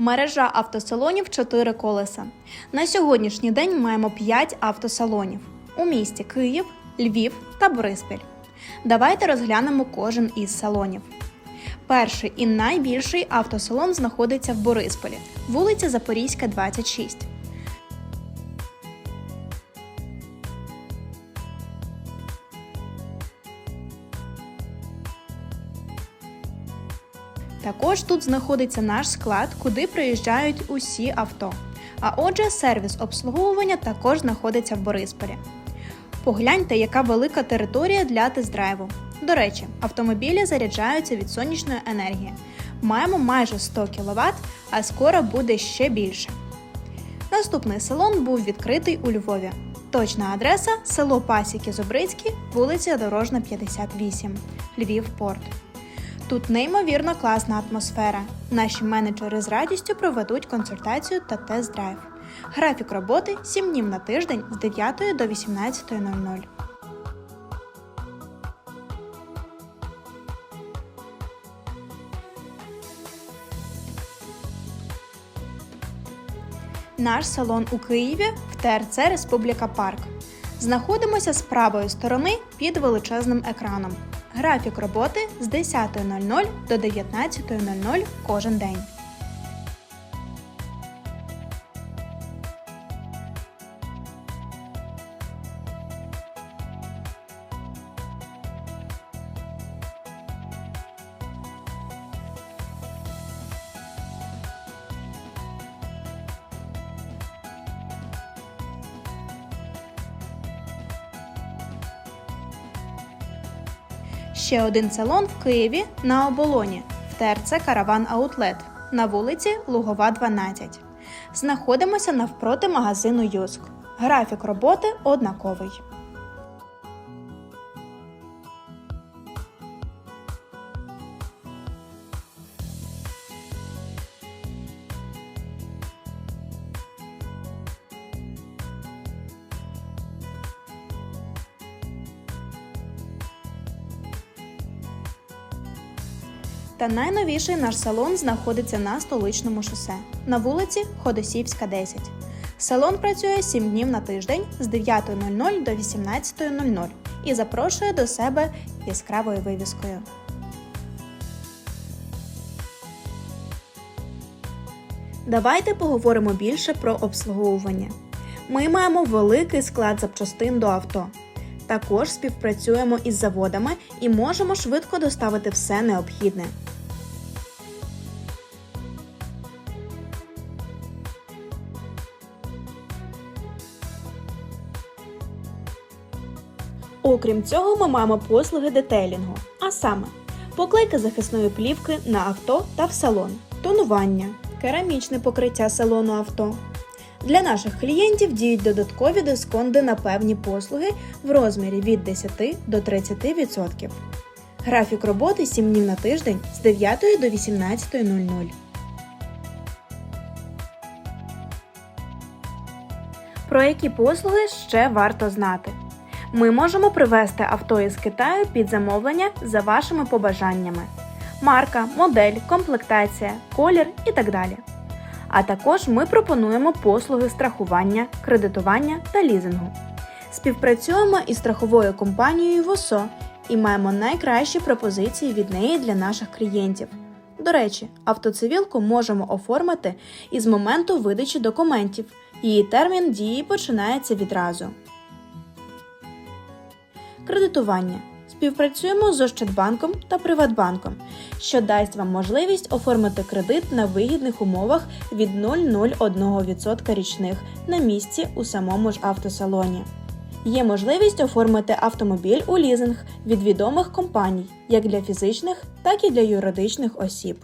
Мережа автосалонів 4 колеса. На сьогоднішній день маємо 5 автосалонів у місті Київ, Львів та Бориспіль. Давайте розглянемо кожен із салонів. Перший і найбільший автосалон знаходиться в Борисполі, вулиця Запорізька, 26. Також тут знаходиться наш склад, куди приїжджають усі авто. А отже, сервіс обслуговування також знаходиться в Борисполі. Погляньте, яка велика територія для тест-драйву. До речі, автомобілі заряджаються від сонячної енергії. Маємо майже 100 кВт, а скоро буде ще більше. Наступний салон був відкритий у Львові. Точна адреса село Пасіки Зубрицькі, вулиця Дорожна, 58, Львів Порт. Тут неймовірно класна атмосфера. Наші менеджери з радістю проведуть консультацію та тест-драйв. Графік роботи 7 днів на тиждень з 9 до 18.00. Наш салон у Києві в ТРЦ Республіка Парк. Знаходимося з правої сторони під величезним екраном. Графік роботи з 10.00 до 19.00 кожен день. Ще один салон в Києві на оболоні в ТРЦ Караван Аутлет на вулиці Лугова, 12. Знаходимося навпроти магазину Юск. Графік роботи однаковий. Та найновіший наш салон знаходиться на столичному шосе на вулиці Ходосівська, 10. Салон працює 7 днів на тиждень з 9.00 до 18.00 і запрошує до себе яскравою вивіскою. Давайте поговоримо більше про обслуговування. Ми маємо великий склад запчастин до авто. Також співпрацюємо із заводами і можемо швидко доставити все необхідне. Окрім цього, ми маємо послуги детейлінгу, а саме поклейка захисної плівки на авто та в салон, тонування, керамічне покриття салону авто. Для наших клієнтів діють додаткові дисконти на певні послуги в розмірі від 10 до 30%. Графік роботи 7 днів на тиждень з 9 до 18.00. Про які послуги ще варто знати? Ми можемо привезти авто із Китаю під замовлення за вашими побажаннями: марка, модель, комплектація, колір і так далі. А також ми пропонуємо послуги страхування, кредитування та лізингу. Співпрацюємо із страховою компанією ВОСО і маємо найкращі пропозиції від неї для наших клієнтів. До речі, автоцивілку можемо оформити із моменту видачі документів. Її термін дії починається відразу. Кредитування. Співпрацюємо з Ощадбанком та Приватбанком, що дасть вам можливість оформити кредит на вигідних умовах від 0,01% річних на місці у самому ж автосалоні. Є можливість оформити автомобіль у лізинг від відомих компаній як для фізичних, так і для юридичних осіб.